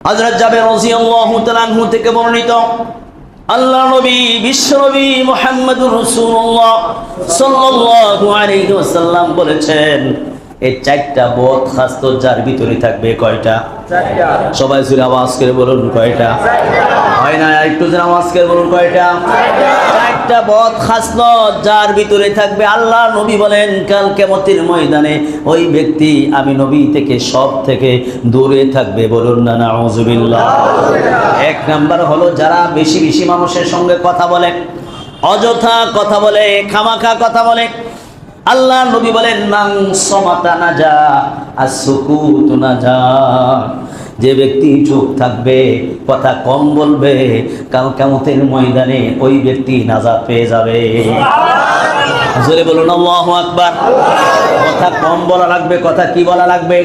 হযরত জাবের রাদিয়াল্লাহু তাআলা আনহু থেকে বর্ণিত আল্লাহ নবী বিশ্ব নবী মুহাম্মদুর রাসূলুল্লাহ সাল্লাল্লাহু আলাইহি ওয়াসাল্লাম বলেছেন এই চারটা বদ খাস্ত যার ভিতরে থাকবে কয়টা? সবাই সুরে আওয়াজ করে বলুন কয়টা? হয় না একটু যেন আওয়াজ করে বলুন, কয়টা? চারটা বদ খাসলত যার ভিতরে থাকবে আল্লাহ? নবী বলেন, কাল কেমতের ময়দানে ওই ব্যক্তি আমি নবী থেকে সব থেকে দূরে থাকবে বলুন না, নাউজুবিল্লাহ। এক নাম্বার হলো যারা বেশি বেশি মানুষের সঙ্গে কথা বলে, অযথা কথা বলে, খামাখা কথা বলে। আল্লাহ নবী বলেন, নাং সমাতা না যা আর সুকুত না যা যে ব্যক্তি চুপ থাকবে, কথা কম বলবে, কাল কেমতের ময়দানে ওই ব্যক্তি নাজা পেয়ে যাবে। জোরে বলুন, আল্লাহু আকবার। কথা কম বলা লাগবে, কথা কি বলা লাগবে?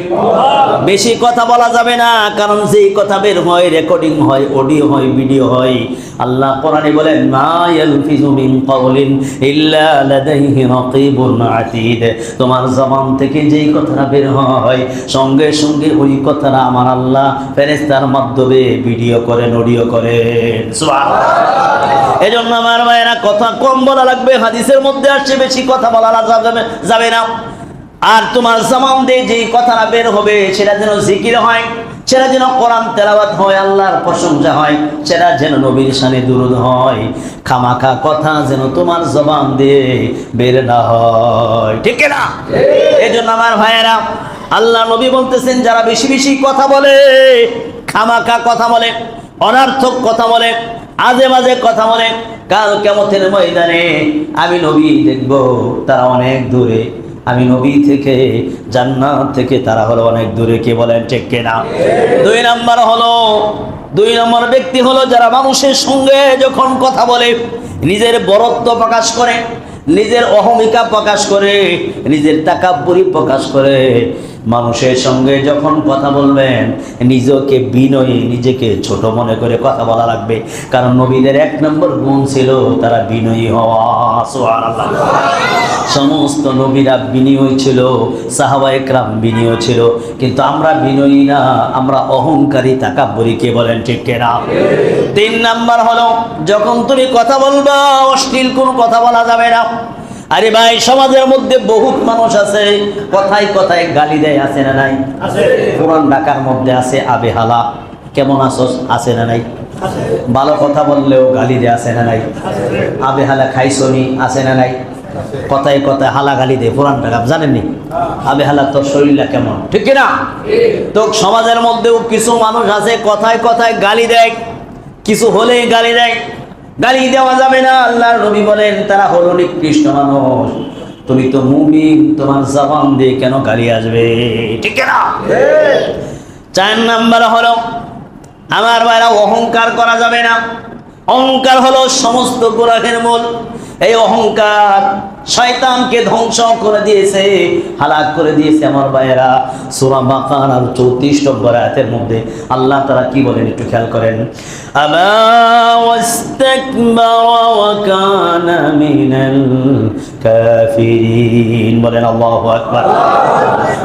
বেশি কথা বলা যাবে না, কারণ যেই কথা বের হয় রেকর্ডিং হয় অডিও হয় ভিডিও হয়, আল্লাহ কোরআনে বলেন, মা ইয়ালফিজু মিন কাওলিন ইল্লা লাদাইহি রাকিবুন আতীদ। তোমার জবান থেকে যেই কথাটা বের হয়, সঙ্গে সঙ্গে ওই কথাটা আমার আল্লাহ ফেরেশতার মাধ্যমে ভিডিও করেন অডিও করেন। সুবহানাল্লাহ। এজন্য আমার মায়েরা কথা কম বলা লাগবে, হাদিসের মধ্যে আসছে, বেশি কথা বলা যাবে যাবে না। আর তোমার জামান দিয়ে যেই কথাটা বের হবে, সেটা যেন জিকির হয়, সেটা যেন কোরআন তেলাওয়াত হয়, আল্লাহর প্রশংসা হয়, সেটা যেন নবীর সানে দুরুদ হয়। খামাখা কথা যেন তোমার জবান দিয়ে বের না হয়। ঠিক না এই জন্য আমার ভাইয়েরা, আল্লাহ নবী বলতেছেন, যারা বেশি বেশি কথা বলে, খামাখা কথা বলে অনার্থক কথা বলে আজে বাজে কথা বলে, কাল কেমতের ময়দানে আমি নবী দেখব তারা অনেক দূরে। আমি নবী থেকে জান্নাত থেকে তারা হলো অনেক দূরে। কে বলেন ঠিক কিনা? দুই নাম্বার হলো, দুই নম্বর ব্যক্তি হলো যারা মানুষের সঙ্গে যখন কথা বলে, নিজের বরত্ব প্রকাশ করে, নিজের অহমিকা প্রকাশ করে, নিজের তাকাব্বরি প্রকাশ করে মানুষের সঙ্গে যখন কথা বলবেন, নিজকে বিনয়ী, নিজেকে ছোট মনে করে কথা বলা লাগবে। কারণ নবীদের এক নম্বর গুণ ছিল তারা বিনয়ী হওয়া। সমস্ত নবীরা বিনয়ী ছিল, সাহাবা একরাম বিনয় ছিল। কিন্তু আমরা বিনয়ী না, আমরা অহংকারী তাকাব্বরি কে বলেন ঠিক কেনা? তিন নাম্বার হলো, যখন তুমি কথা বলবা, অশ্লীল কোনো কথা বলা যাবে না। আরে ভাই সমাজের মধ্যে বহুত মানুষ আছে কথায় কথায় গালি দেয় আছে না নাই? পুরান ঢাকার মধ্যে আছে আবে হালা। কেমন আসস আছে না নাই? ভালো কথা বললেও গালি দেয় আছে না নাই? আবেহালা খাইছনি আছে না নাই? কথায় কথায় হালা গালি দেয় পুরান ঢাকা জানেননি আবে হালা তোর শরীরটা কেমন? ঠিক না তো সমাজের মধ্যেও কিছু মানুষ আছে কথায় কথায় গালি দেয় কিছু হলেই গালি দেয়। গালি দেওয়া যাবে না। আল্লাহর নবী বলেন, তারা হলো নিকৃষ্ট মানুষ। তুমি তো মুমিন, তোমার জবান দিয়ে কেন গালি আসবে? ঠিক না? চার নাম্বার হলো, আমার বাইরা অহংকার করা যাবে না। অহংকার হলো সমস্ত গোলাঘের মূল। এই অহংকার শয়তানকে ধ্বংস করে দিয়েছে হালাক করে দিয়েছে আমার ভাইয়েরা সুরা বাকার আর চৌত্রিশ নম্বর আয়াতের মধ্যে আল্লাহ তারা কি বলেন একটু খেয়াল করেন আবা ওয়াস্তাকবারা ওয়া কানা মিনাল কাফিরিন বলেন আল্লাহু আকবার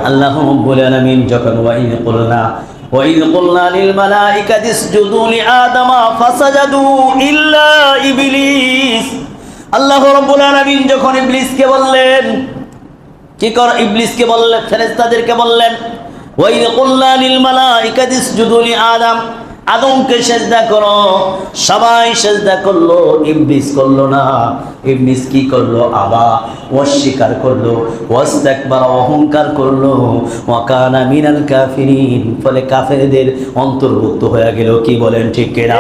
আল্লাহ রাব্বুল আলামিন যখন ওয়াইন কুলনা وإذ قلنا للملائكة اسجدوا لآدم فسجدوا إلا إبليس আল্লাহ রব্বুল আলামিন যখন ইবলিসকে বললেন, কি কর ইবলিসকে বললেন, ফেরেশতাদেরকে বললেন, ওয়াইদ কুল্লা লিল মালাইকাতি ইসজুদু লি আদম। আদমকে সেজদা করো। সবাই সেজদা করল, ইবলিস করল না। ইবলিস কি করল? আবা, অস্বীকার করল, ওয়াস্তাকবার, অহংকার করল। ওয়াকানা মিনাল কাফিরিন। ফলে কাফেরদের অন্তর্ভুক্ত হয়ে গেল। কি বলেন ঠিক কিনা?